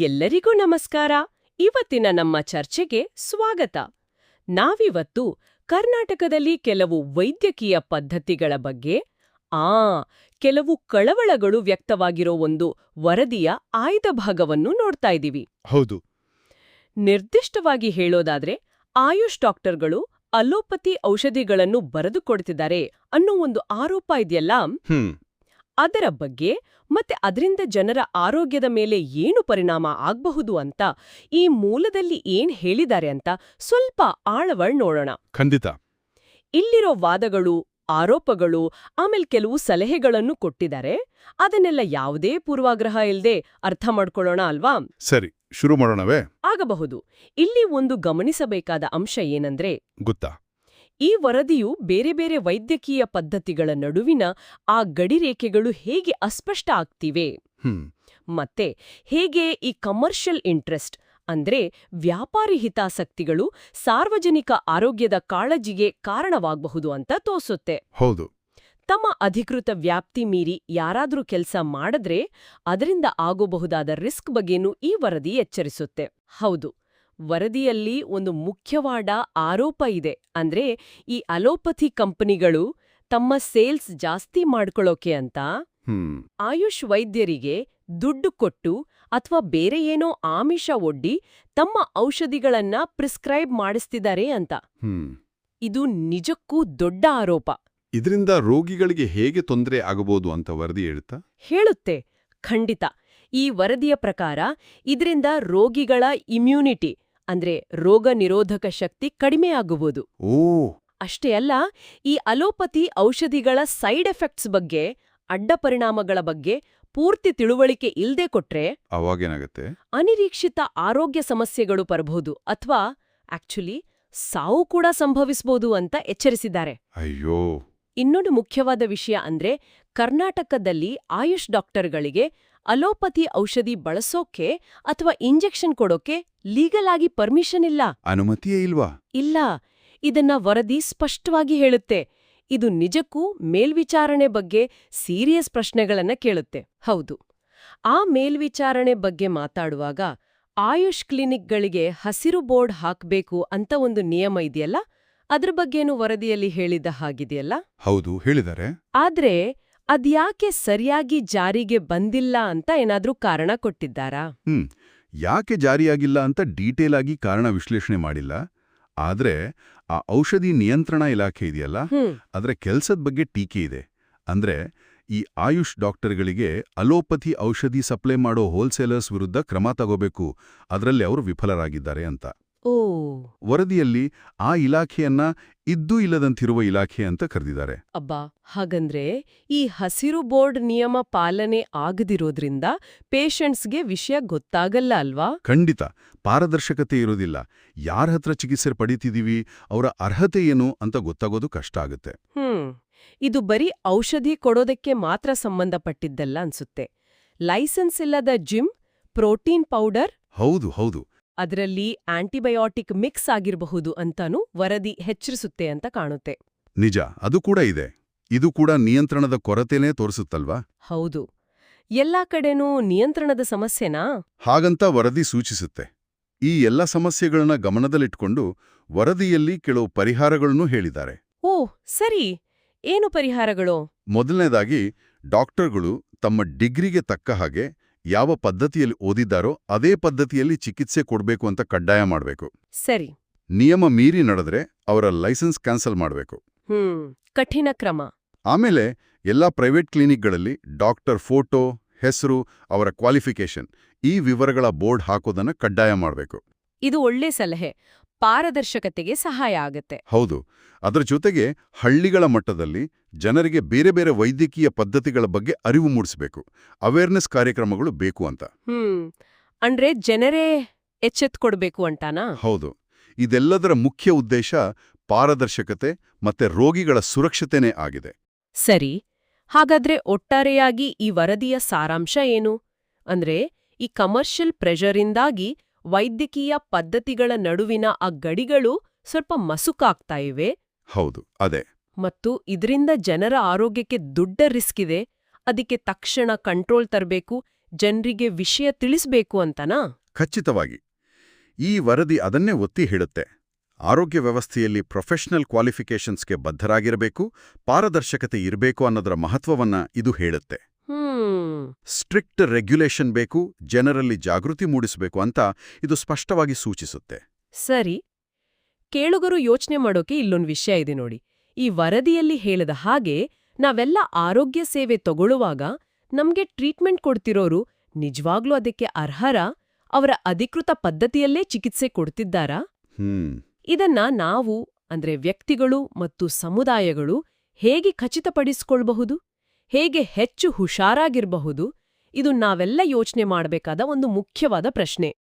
ಎಲ್ಲರಿಗೂ ನಮಸ್ಕಾರ. ಇವತ್ತಿನ ನಮ್ಮ ಚರ್ಚೆಗೆ ಸ್ವಾಗತ. ನಾವಿವತ್ತು ಕರ್ನಾಟಕದಲ್ಲಿ ಕೆಲವು ವೈದ್ಯಕೀಯ ಪದ್ಧತಿಗಳ ಬಗ್ಗೆ ಆ ಕೆಲವು ಕಳವಳಗಳು ವ್ಯಕ್ತವಾಗಿರೋ ಒಂದು ವರದಿಯ ಆಯ್ದ ಭಾಗವನ್ನು ನೋಡ್ತಾ ಇದ್ದೀವಿ. ಹೌದು. ನಿರ್ದಿಷ್ಟವಾಗಿ ಹೇಳೋದಾದ್ರೆ ಆಯುಷ್ ಡಾಕ್ಟರ್ಗಳು ಅಲೋಪತಿ ಔಷಧಿಗಳನ್ನು ಬರೆದುಕೊಡ್ತಿದ್ದಾರೆ ಅನ್ನೋ ಒಂದು ಆರೋಪ ಇದೆಯಲ್ಲ? ಅದರ ಬಗ್ಗೆ ಮತ್ತೆ ಅದರಿಂದ ಜನರ ಆರೋಗ್ಯದ ಮೇಲೆ ಏನು ಪರಿಣಾಮ ಆಗಬಹುದು ಅಂತ ಈ ಮೂಲದಲ್ಲಿ ಏನ್ ಹೇಳಿದ್ದಾರೆ ಅಂತ ಸ್ವಲ್ಪ ಆಳವಳ್ ನೋಡೋಣ. ಖಂಡಿತ. ಇಲ್ಲಿರೋ ವಾದಗಳು ಆರೋಪಗಳು ಆಮೇಲೆ ಕೆಲವು ಸಲಹೆಗಳನ್ನು ಕೊಟ್ಟಿದ್ದಾರೆ. ಅದನ್ನೆಲ್ಲ ಯಾವುದೇ ಪೂರ್ವಾಗ್ರಹ ಇಲ್ಲದೆ ಅರ್ಥ ಮಾಡ್ಕೊಳ್ಳೋಣ ಅಲ್ವಾ? ಸರಿ ಶುರು ಮಾಡೋಣವೇ? ಆಗಬಹುದು. ಇಲ್ಲಿ ಒಂದು ಗಮನಿಸಬೇಕಾದ ಅಂಶ ಏನಂದ್ರೆ ಗೊತ್ತಾ? ಈ ವರದಿಯು ಬೇರೆ ಬೇರೆ ವೈದ್ಯಕೀಯ ಪದ್ಧತಿಗಳ ನಡುವಿನ ಆ ಗಡಿರೇಖೆಗಳು ಹೇಗೆ ಅಸ್ಪಷ್ಟ ಆಗ್ತಿವೆ? ಮತ್ತೆ ಹೇಗೆ ಈ ಕಮರ್ಷಿಯಲ್ ಇಂಟ್ರೆಸ್ಟ್ ಅಂದ್ರೆ ವ್ಯಾಪಾರಿ ಹಿತಾಸಕ್ತಿಗಳು ಸಾರ್ವಜನಿಕ ಆರೋಗ್ಯದ ಕಾಳಜಿಗೆ ಕಾರಣವಾಗಬಹುದು ಅಂತ ತೋರಿಸುತ್ತೆ. ಹೌದು. ತಮ್ಮ ಅಧಿಕೃತ ವ್ಯಾಪ್ತಿ ಮೀರಿ ಯಾರಾದರೂ ಕೆಲಸ ಮಾಡಿದ್ರೆ ಅದರಿಂದ ಆಗಬಹುದಾದ ರಿಸ್ಕ್ ಬಗ್ಗೆನೂ ಈ ವರದಿ ಎಚ್ಚರಿಸುತ್ತೆ. ಹೌದು. ವರದಿಯಲ್ಲಿ ಒಂದು ಮುಖ್ಯವಾದ ಆರೋಪ ಇದೆ. ಅಂದ್ರೆ ಈ ಅಲೋಪತಿ ಕಂಪನಿಗಳು ತಮ್ಮ ಸೇಲ್ಸ್ ಜಾಸ್ತಿ ಮಾಡ್ಕೊಳ್ಳೋಕೆ ಅಂತ ಹ್ಮ್. ಆಯುಷ್ ವೈದ್ಯರಿಗೆ ದುಡ್ಡು ಕೊಟ್ಟು ಅಥವಾ ಬೇರೆ ಏನೋ ಆಮಿಷ ಒಡ್ಡಿ ತಮ್ಮ ಔಷಧಿಗಳನ್ನ ಪ್ರಿಸ್ಕ್ರೈಬ್ ಮಾಡಿಸ್ತಿದ್ದಾರೆ ಅಂತ. ಹ್ಮ್. ಇದು ನಿಜಕ್ಕೂ ದೊಡ್ಡ ಆರೋಪ. ಇದರಿಂದ ರೋಗಿಗಳಿಗೆ ಹೇಗೆ ತೊಂದರೆ ಆಗಬಹುದು ಅಂತ ವರದಿ ಹೇಳುತ್ತಾ? ಹೇಳುತ್ತೆ. ಖಂಡಿತ. ಈ ವರದಿಯ ಪ್ರಕಾರ ಇದರಿಂದ ರೋಗಿಗಳ ಇಮ್ಯುನಿಟಿ ಅಂದ್ರೆ ರೋಗ ನಿರೋಧಕ ಶಕ್ತಿ ಕಡಿಮೆಯಾಗುವುದು ಓ! ಅಷ್ಟೇ ಅಲ್ಲ ಈ ಅಲೋಪತಿ ಔಷಧಿಗಳ ಸೈಡ್ ಎಫೆಕ್ಟ್ಸ್ ಬಗ್ಗೆ ಅಡ್ಡ ಪರಿಣಾಮಗಳ ಬಗ್ಗೆ ಪೂರ್ತಿ ತಿಳುವಳಿಕೆ ಇಲ್ದೇ ಕೊಟ್ರೆ ಅವಾಗೇನಾಗತ್ತೆ? ಅನಿರೀಕ್ಷಿತ ಆರೋಗ್ಯ ಸಮಸ್ಯೆಗಳು ಬರಬಹುದು ಅಥವಾ ಆಕ್ಚುಲಿ ಸಾವು ಕೂಡ ಸಂಭವಿಸಬಹುದು ಅಂತ ಎಚ್ಚರಿಸಿದ್ದಾರೆ. ಅಯ್ಯೋ! ಇನ್ನೊಂದು ಮುಖ್ಯವಾದ ವಿಷಯ ಅಂದ್ರೆ ಕರ್ನಾಟಕದಲ್ಲಿ ಆಯುಷ್ ಡಾಕ್ಟರ್ಗಳಿಗೆ ಅಲೋಪತಿ ಔಷಧಿ ಬಳಸೋಕೆ ಅಥವಾ ಇಂಜೆಕ್ಷನ್ ಕೊಡೋಕೆ ಲೀಗಲ್ ಆಗಿ ಪರ್ಮಿಷನ್ ಇಲ್ಲ. ಅನುಮತಿಯೇ ಇಲ್ವಾ? ಇಲ್ಲ. ಇದನ್ನ ವರದಿ ಸ್ಪಷ್ಟವಾಗಿ ಹೇಳುತ್ತೆ. ಇದು ನಿಜಕ್ಕೂ ಮೇಲ್ವಿಚಾರಣೆ ಬಗ್ಗೆ ಸೀರಿಯಸ್ ಪ್ರಶ್ನೆಗಳನ್ನ ಕೇಳುತ್ತೆ. ಹೌದು. ಆ ಮೇಲ್ವಿಚಾರಣೆ ಬಗ್ಗೆ ಮಾತಾಡುವಾಗ ಆಯುಷ್ ಕ್ಲಿನಿಕ್ಗಳಿಗೆ ಹಸಿರು ಬೋರ್ಡ್ ಹಾಕಬೇಕು ಅಂತ ಒಂದು ನಿಯಮ ಇದೆಯಲ್ಲ? ಅದ್ರ ಬಗ್ಗೆನೂ ವರದಿಯಲ್ಲಿ ಹೇಳಿದ ಹಾಗಿದೆಯಲ್ಲ? ಹೌದು ಹೇಳಿದ್ದಾರೆ. ಆದ್ರೆ ಅದ್ಯಾಕೆ ಸರಿಯಾಗಿ ಜಾರಿಗೆ ಬಂದಿಲ್ಲ ಅಂತ ಏನಾದ್ರೂ ಕಾರಣ ಕೊಟ್ಟಿದ್ದಾರಾ? ಹ್ಮ್ ಯಾಕೆ ಜಾರಿಯಾಗಿಲ್ಲ ಅಂತ ಡೀಟೇಲ್ ಆಗಿ ಕಾರಣ ವಿಶ್ಲೇಷಣೆ ಮಾಡಿಲ್ಲ. ಆದ್ರೆ ಆ ಔಷಧಿ ನಿಯಂತ್ರಣ ಇಲಾಖೆ ಇದೆಯಲ್ಲ? ಅದರ ಕೆಲಸದ ಬಗ್ಗೆ ಟೀಕೆ ಇದೆ. ಅಂದ್ರೆ ಈ ಆಯುಷ್ ಡಾಕ್ಟರ್ಗಳಿಗೆ ಅಲೋಪತಿ ಔಷಧಿ ಸಪ್ಲೈ ಮಾಡೋ ಹೋಲ್ಸೇಲರ್ಸ್ ವಿರುದ್ಧ ಕ್ರಮ ತಗೋಬೇಕು. ಅದರಲ್ಲಿ ಅವರು ವಿಫಲರಾಗಿದ್ದಾರೆ ಅಂತ. ಓ. ವರದಿಯಲ್ಲಿ ಆ ಇಲಾಖೆಯನ್ನ ಇದ್ದೂ ಇಲ್ಲದಂತಿರುವ ಇಲಾಖೆ ಅಂತ ಕರೆದಿದ್ದಾರೆ. ಅಬ್ಬಾ ಹಾಗಂದ್ರೆ ಈ ಹಸಿರು ಬೋರ್ಡ್ ನಿಯಮ ಪಾಲನೆ ಆಗದಿರೋದ್ರಿಂದ ಪೇಷಂಟ್ಸ್ಗೆ ವಿಷಯ ಗೊತ್ತಾಗಲ್ಲ ಅಲ್ವಾ? ಖಂಡಿತ. ಪಾರದರ್ಶಕತೆ ಇರೋದಿಲ್ಲ. ಯಾರ ಹತ್ರ ಚಿಕಿತ್ಸೆ ಪಡಿತಿದೀವಿ ಅವರ ಅರ್ಹತೆ ಏನು ಅಂತ ಗೊತ್ತಾಗೋದು ಕಷ್ಟ ಆಗುತ್ತೆ. ಹ್ಮ್. ಇದು ಬರೀ ಔಷಧಿ ಕೊಡೋದಕ್ಕೆ ಮಾತ್ರ ಸಂಬಂಧಪಟ್ಟಿದ್ದಲ್ಲ ಅನ್ಸುತ್ತೆ. ಲೈಸೆನ್ಸ್ ಇಲ್ಲದ ಜಿಮ್ ಪ್ರೋಟೀನ್ ಪೌಡರ್? ಹೌದು ಹೌದು. ಅದರಲ್ಲಿ ಆಂಟಿಬಯೋಟಿಕ್ ಮಿಕ್ಸ್ ಆಗಿರಬಹುದು ಅಂತಾನೂ ವರದಿ ಹೆಚ್ಚರಿಸುತ್ತೆ ಅಂತ ಕಾಣುತ್ತೆ. ನಿಜ ಅದು ಕೂಡ ಇದೆ. ಇದು ಕೂಡ ನಿಯಂತ್ರಣದ ಕೊರತೆನೇ ತೋರಿಸುತ್ತಲ್ವಾ? ಹೌದು. ಎಲ್ಲಾ ಕಡೆನೂ ನಿಯಂತ್ರಣದ ಸಮಸ್ಯೆನಾ? ಹಾಗಂತ ವರದಿ ಸೂಚಿಸುತ್ತೆ. ಈ ಎಲ್ಲ ಸಮಸ್ಯೆಗಳನ್ನ ಗಮನದಲ್ಲಿಟ್ಕೊಂಡು ವರದಿಯಲ್ಲಿ ಕೆಲವು ಪರಿಹಾರಗಳನ್ನು ಹೇಳಿದ್ದಾರೆ. ಓ ಸರಿ. ಏನು ಪರಿಹಾರಗಳು? ಮೊದಲನೇದಾಗಿ ಡಾಕ್ಟರ್ಗಳು ತಮ್ಮ ಡಿಗ್ರಿಗೆ ತಕ್ಕ ಹಾಗೆ ಯಾವ ಪದ್ಧತಿಯಲ್ಲಿ ಓದಿದ್ದಾರೋ ಅದೇ ಪದ್ಧತಿಯಲ್ಲಿ ಚಿಕಿತ್ಸೆ ಕೊಡಬೇಕು ಅಂತ ಕಡ್ಡಾಯ ಮಾಡಬೇಕು. ಸರಿ. ನಿಯಮ ಮೀರಿ ನಡೆದ್ರೆ ಅವರ ಲೈಸೆನ್ಸ್ ಕ್ಯಾನ್ಸಲ್ ಮಾಡಬೇಕು. ಕಠಿಣ ಕ್ರಮ. ಆಮೇಲೆ ಎಲ್ಲ ಪ್ರೈವೇಟ್ ಕ್ಲಿನಿಕ್ಗಳಲ್ಲಿ ಡಾಕ್ಟರ್ ಫೋಟೋ ಹೆಸರು ಅವರ ಕ್ವಾಲಿಫಿಕೇಶನ್ ಈ ವಿವರಗಳ ಬೋರ್ಡ್ ಹಾಕೋದನ್ನ ಕಡ್ಡಾಯ ಮಾಡಬೇಕು. ಇದು ಒಳ್ಳೆ ಸಲಹೆ. ಪಾರದರ್ಶಕತೆಗೆ ಸಹಾಯ ಆಗುತ್ತೆ. ಹೌದು. ಅದರ ಜೊತೆಗೆ ಹಳ್ಳಿಗಳ ಮಟ್ಟದಲ್ಲಿ ಜನರಿಗೆ ಬೇರೆ ಬೇರೆ ವೈದ್ಯಕೀಯ ಪದ್ಧತಿಗಳ ಬಗ್ಗೆ ಅರಿವು ಮೂಡಿಸಬೇಕು. ಅವೇರ್ನೆಸ್ ಕಾರ್ಯಕ್ರಮಗಳು ಬೇಕು ಅಂತ. ಹ್ಮ್. ಅಂದ್ರೆ ಜನರೇ ಎಚ್ಚೆತ್ಕೊಡ್ಬೇಕು ಅಂತಾನಾ? ಹೌದು. ಇದೆಲ್ಲದರ ಮುಖ್ಯ ಉದ್ದೇಶ ಪಾರದರ್ಶಕತೆ ಮತ್ತೆ ರೋಗಿಗಳ ಸುರಕ್ಷತೆನೇ ಆಗಿದೆ. ಸರಿ. ಹಾಗಾದ್ರೆ ಒಟ್ಟಾರೆಯಾಗಿ ಈ ವರದಿಯ ಸಾರಾಂಶ ಏನು? ಅಂದ್ರೆ ಈ ಕಮರ್ಷಿಯಲ್ ಪ್ರೆಷರಿಂದಾಗಿ ವೈದ್ಯಕೀಯ ಪದ್ಧತಿಗಳ ನಡುವಿನ ಆ ಗಡಿಗಳು ಸ್ವಲ್ಪ ಮಸುಕಾಗ್ತಾ ಇವೆ. ಹೌದು ಅದೇ. ಮತ್ತು ಇದರಿಂದ ಜನರ ಆರೋಗ್ಯಕ್ಕೆ ದೊಡ್ಡ ರಿಸ್ಕ್ ಇದೆ. ಅದಕ್ಕೆ ತಕ್ಷಣ ಕಂಟ್ರೋಲ್ ತರಬೇಕು ಜನರಿಗೆ ವಿಷಯ ತಿಳಿಸ್ಬೇಕು ಅಂತನಾ? ಖಚಿತವಾಗಿ ಈ ವರದಿ ಅದನ್ನೇ ಒತ್ತಿ ಹೇಳುತ್ತೆ. ಆರೋಗ್ಯ ವ್ಯವಸ್ಥೆಯಲ್ಲಿ ಪ್ರೊಫೆಷನಲ್ ಕ್ವಾಲಿಫಿಕೇಷನ್ಸ್ಗೆ ಬದ್ಧರಾಗಿರಬೇಕು ಪಾರದರ್ಶಕತೆ ಇರಬೇಕು ಅನ್ನೋದರ ಮಹತ್ವವನ್ನ ಇದು ಹೇಳುತ್ತೆ. ಸ್ಟ್ರಿಕ್ಟ್ ರೆಗ್ಯುಲೇಷನ್ ಬೇಕು ಜನರಲ್ಲಿ ಜಾಗೃತಿ ಮೂಡಿಸಬೇಕು ಅಂತ ಇದು ಸ್ಪಷ್ಟವಾಗಿ ಸೂಚಿಸುತ್ತೆ. ಸರಿ. ಕೇಳುಗರು ಯೋಚನೆ ಮಾಡೋಕೆ ಇಲ್ಲೊಂದು ವಿಷಯ ಇದೆ ನೋಡಿ. ಈ ವರದಿಯಲ್ಲಿ ಹೇಳಿದ ಹಾಗೆ ನಾವೆಲ್ಲ ಆರೋಗ್ಯ ಸೇವೆ ತಗೊಳ್ಳುವಾಗ ನಮ್ಗೆ ಟ್ರೀಟ್ಮೆಂಟ್ ಕೊಡ್ತಿರೋರು ನಿಜವಾಗ್ಲೂ ಅದಕ್ಕೆ ಅರ್ಹರ? ಅವರ ಅಧಿಕೃತ ಪದ್ಧತಿಯಲ್ಲೇ ಚಿಕಿತ್ಸೆ ಕೊಡ್ತಿದ್ದಾರಾ? ಇದನ್ನ ನಾವು ಅಂದ್ರೆ ವ್ಯಕ್ತಿಗಳು ಮತ್ತು ಸಮುದಾಯಗಳು ಹೇಗೆ ಖಚಿತಪಡಿಸಿಕೊಳ್ಬಹುದು? ಹೇಗೆ ಹೆಚ್ಚು ಹುಷಾರಾಗಿರಬಹುದು ಇದು ನಾವೆಲ್ಲ ಯೋಚನೆ ಮಾಡಬೇಕಾದ ಒಂದು ಮುಖ್ಯವಾದ ಪ್ರಶ್ನೆ.